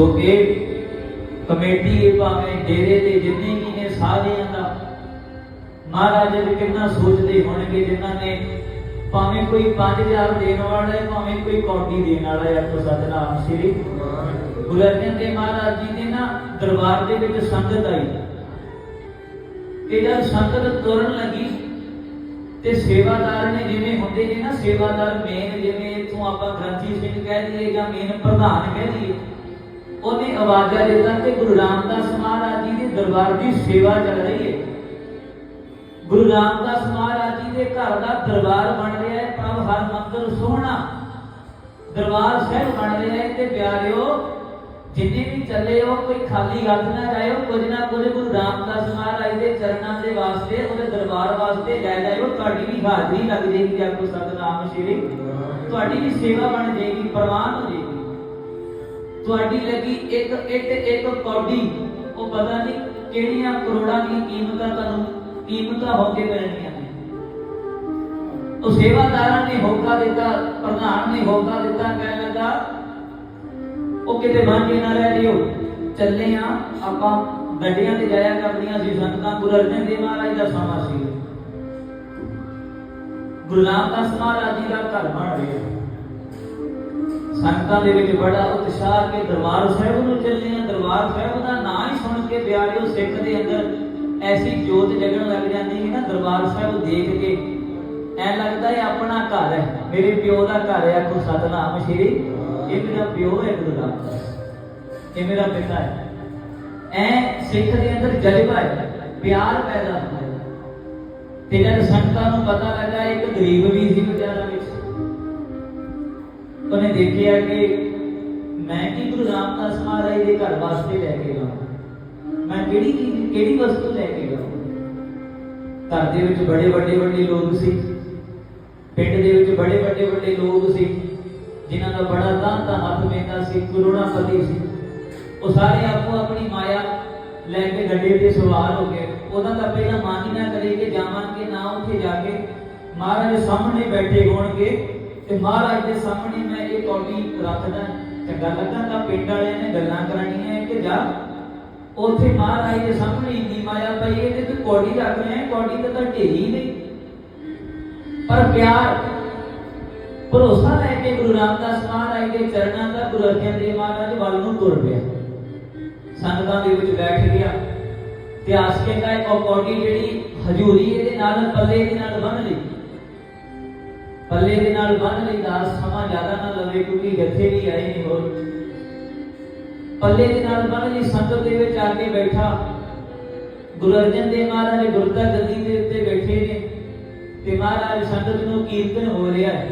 ਸੋ ਇਹ ਕਮੇਟੀ ਇਹ ਭਾਵੇਂ ਡੇਰੇ ਦੇ ਜਿੰਨੇ ਵੀ ਨੇ ਸਾਰਿਆਂ ਦਾ, ਮਹਾਰਾਜ ਜੀ ਕਿੰਨਾ ਸੋਚਦੇ ਹੋਣਗੇ ਜਿਨ੍ਹਾਂ ਨੇ ਭਾਵੇਂ ਕੋਈ 5000 ਦੇਣ ਵਾਲਾ ਹੈ, ਭਾਵੇਂ ਕੋਈ ਕੌਡੀ ਦੇਣ ਵਾਲਾ ਹੈ, ਆਪੋ ਸਤਨਾਮ ਸ੍ਰੀ ਗੁਰੂ ਅਰਜਨ ਮਹਾਰਾਜ ਜੀ ਦੇ ਨਾ ਦਰਬਾਰ ਦੇ ਵਿੱਚ ਸੰਗਤ ਆਈ। ਇਹਦਾ ਸੰਗਤ ਤੁਰਨ ਲੱਗੀ ਤੇ ਸੇਵਾਦਾਰ ਨੇ ਜਿਵੇਂ ਹੁੰਦੇ ਨੇ ਨਾ, ਸੇਵਾਦਾਰ ਮੇਨ ਜਿਵੇਂ ਇਥੋਂ ਆਪਾਂ ਗ੍ਰੰਥੀ ਸਿੰਘ ਕਹਿ ਦਈਏ ਜਾਂ ਮੇਨ ਪ੍ਰਧਾਨ ਕਹਿ ਦਈਏ ਉਹਨੇ ਆਵਾਜ਼ਾਂ ਦਿੱਤਾ ਕਿ ਗੁਰੂ ਰਾਮਦਾਸ ਮਹਾਰਾਜ ਜੀ ਦੇ ਦਰਬਾਰ ਦੀ ਸੇਵਾ ਚੱਲ ਰਹੀ ਹੈ। ਗੁਰੂ ਰਾਮਦਾਸ ਮਹਾਰਾਜ ਜੀ ਦੇ ਘਰ ਦਾ ਦਰਬਾਰ ਬਣ ਰਿਹਾ ਹੈ ਪ੍ਰਭ ਹਰ ਮੰਦਰ ਸੋਹਣਾ। ਦਰਬਾਰ ਸਾਹਿਬ ਬਣ ਰਿਹਾ ਹੈ ਤੇ ਪਿਆਰਿਓ ਜਿੰਨੇ ਵੀ ਚੱਲੇ ਹੋ ਕੋਈ ਖਾਲੀ ਹੱਥ ਨਾ ਜਾਇਓ ਕੁਝ ਨਾ ਕੁਝ ਗੁਰੂ ਰਾਮਦਾਸ ਮਹਾਰਾਜ ਦੇ ਚਰਨਾਂ ਦੇ ਵਾਸਤੇ ਉਹਦੇ ਦਰਬਾਰ ਵਾਸਤੇ ਲੈ ਜਾਇਓ। ਤੁਹਾਡੀ ਵੀ ਹਾਜ਼ਰੀ ਲੱਗ ਜਾਏਗੀ ਆਪਕੋ ਸਤਨਾਮ ਸ਼੍ਰੀ। ਤੁਹਾਡੀ ਵੀ ਸੇਵਾ ਬਣ ਜਾਏਗੀ ਪ੍ਰਵਾਨ ਹੋ ਜਾਏਗੀ। ਤੁਹਾਡੀ ਲੱਗੀ ਇੱਕ ਇੱਟ, ਇੱਕ ਕੌਡੀ ਉਹ ਪਤਾ ਨਹੀਂ ਕਿਹੜੀਆਂ ਕਰੋੜਾਂ ਦੀ ਕੀਮਤਾਂ ਤੁਹਾਨੂੰ ਕੀਮਤਾਂ ਹੋ ਕੇ ਮਿਲਣੀਆਂ ਨੇ। ਉਹ ਸੇਵਾਦਾਰਾਂ ਨੇ ਹੋਕਾ ਦਿੱਤਾ, ਪ੍ਰਧਾਨ ਨੇ ਹੋਕਾ ਦਿੱਤਾ, ਕਹਿਣ ਲੱਗਾ, ਉਹ ਕਿਤੇ ਬਾਂਝੇ ਨਾ ਰਹਿ ਜਿਓ। ਚੱਲੇ ਆ, ਆਪਾਂ ਗੱਡੀਆਂ ਤੇ ਜਾਇਆ ਕਰਦੀਆਂ ਸੀ, ਸੰਗਤਾਂ ਗੁਰੂ ਅਰਜਨ ਦੇਵ ਮਹਾਰਾਜ ਦਾ ਸਮਾਂ ਸੀ। ਗੁਰੂ ਰਾਮਦਾਸ ਮਹਾਰਾਜ ਜੀ ਦਾ ਘਰ ਬਣ ਗਿਆ ਸੰਗਤਾਂ ਦੇ ਵਿੱਚ ਬੜਾ ਉਤਸ਼ਾਹ ਕੇ ਦਰਬਾਰ ਸਾਹਿਬ ਨੂੰ ਚੱਲੇ ਆ ਦਰਬਾਰ ਸਾਹਿਬ ਦਾ ਨਾਂ ਹੀ ਸੁਣ ਕੇ ਪਿਆਰਿਓ, ਸਿੱਖ ਦੇ ਅੰਦਰ ਐਸੀ ਜੋਤ ਜਗਣ ਲੱਗ ਜਾਂਦੀ ਹੈ ਨਾ, ਦਰਬਾਰ ਸਾਹਿਬ ਦੇਖ ਕੇ। ਐ ਲੱਗਦਾ ਹੈ ਆਪਣਾ ਘਰ ਹੈ। ਮੇਰੇ ਪਿਓ ਦਾ ਘਰ ਹੈ ਕੋ ਸਤਨਾਮ ਸ਼੍ਰੀ। ਇਹ ਮੇਰਾ ਪਿਓ ਹੈ ਗੁਰੂ ਰਾਮਦਾਸ ਇਹ ਮੇਰਾ ਪਿਤਾ ਹੈ। ਐ ਸਿੱਖ ਦੇ ਅੰਦਰ ਜਜ਼ਬਾ ਹੈ, ਪਿਆਰ ਪੈਦਾ ਹੁੰਦਾ ਤੇ ਜਦ ਸੰਗਤਾਂ ਨੂੰ ਪਤਾ ਲੱਗਾ, ਇੱਕ ਗਰੀਬ ਵੀ ਉਹਨੇ ਦੇਖਿਆ ਕਿ ਮੈਂ ਕੀ ਗੁਰੂ ਰਾਮਦਾਸ ਮਹਾਰਾਜ ਦੇ ਘਰ ਵਾਸਤੇ ਲੈ ਕੇ ਆਵਾਂ? ਮੈਂ ਕਿਹੜੀ ਚੀਜ਼, ਕਿਹੜੀ ਵਸਤੂ ਲੈ ਕੇ ਆਵਾਂ? ਘਰ ਦੇ ਵਿੱਚ ਬੜੇ ਵੱਡੇ ਵੱਡੇ ਲੋਕ ਸੀ। ਪਿੰਡ ਦੇ ਵਿੱਚ ਬੜੇ ਵੱਡੇ ਵੱਡੇ ਲੋਕ ਸੀ, ਜਿਨ੍ਹਾਂ ਦਾ ਬੜਾ ਤਾਂ ਤਾਂ ਹੱਥ ਪੈਂਦਾ ਸੀ ਕਰੋੜਾਪਤੀ ਸੀ। ਉਹ ਸਾਰੇ ਆਪੋ ਆਪਣੀ ਮਾਇਆ ਲੈ ਕੇ ਗੱਡੇ ਤੇ ਸਵਾਰ ਹੋ ਗਏ। ਉਹਦਾ ਤਾਂ ਪਹਿਲਾਂ ਮਨ ਹੀ ਨਾ ਕਰੇ ਕਿ ਜਾਵਾਂਗੇ, ਨਾ ਉੱਥੇ ਜਾ ਕੇ ਮਹਾਰਾਜ ਸਾਹਮਣੇ ਬੈਠੇ ਹੋਣਗੇ। ਤੇ ਮਹਾਰਾਜ ਦੇ ਸਾਹਮਣੇ ਮੈਂ ਇਹ ਕੌਡੀ ਰੱਖਦਾ, ਚੰਗਾ ਲੱਗਾ ਤਾਂ ਪਿੰਡ ਵਾਲਿਆਂ ਨੇ ਗੱਲਾਂ ਕਰਾਣੀਆਂ ਕਿ ਜਾ ਉੱਥੇ ਮਹਾਰਾਜ ਦੇ ਸਾਹਮਣੇ ਇੰਨੀ ਮਾਇਆ ਪਈ ਹੈ ਤੇ ਕੌਡੀ ਰੱਖ ਲੈ ਕੌਡੀ ਤਾਂ ਢੇਰੀ ਨਹੀਂ। ਪਰ ਪਿਆਰ, ਭਰੋਸਾ ਲੈ ਕੇ ਗੁਰੂ ਰਾਮਦਾਸ ਮਹਾਰਾਜ ਦੇ ਚਰਨਾਂ ਦਾ ਗੁਰੂ ਅਰਜਨ ਦੇਵ ਮਹਾਰਾਜ ਵੱਲ ਨੂੰ ਤੁਰ ਪਿਆ। ਸੰਗਤਾਂ ਦੇ ਵਿੱਚ ਬੈਠ ਗਿਆ। ਤੇ ਆਸਕੇ ਦਾ ਇੱਕ ਕੌਡੀ ਜਿਹੜੀ ਹਜੂਰੀ ਇਹਦੇ ਨਾਲ ਪੱਲੇ ਦੇ ਨਾਲ ਬੰਨ ਲਈ। ਪੱਲੇ ਦੇ ਨਾਲ ਬੰਨ ਲਈ ਦਾ ਸਮਾਂ ਜ਼ਿਆਦਾ ਨਾ ਲਵੇ ਕਿਉਂਕਿ ਗੱਥੇ ਵੀ ਆਏ ਨਹੀਂ ਹੋਰ। ਪੱਲੇ ਦੇ ਨਾਲ ਬੰਨ ਲਈ, ਸੰਗਤ ਦੇ ਵਿੱਚ ਆ ਕੇ ਬੈਠਾ। ਗੁਰੂ ਅਰਜਨ ਦੇਵ ਮਹਾਰਾਜ ਗੁਰਦਾ ਗੱਦੀ ਦੇ ਉੱਤੇ ਬੈਠੇ ਨੇ ਤੇ ਮਹਾਰਾਜ ਸੰਗਤ ਨੂੰ ਕੀਰਤਨ ਹੋ ਰਿਹਾ ਹੈ।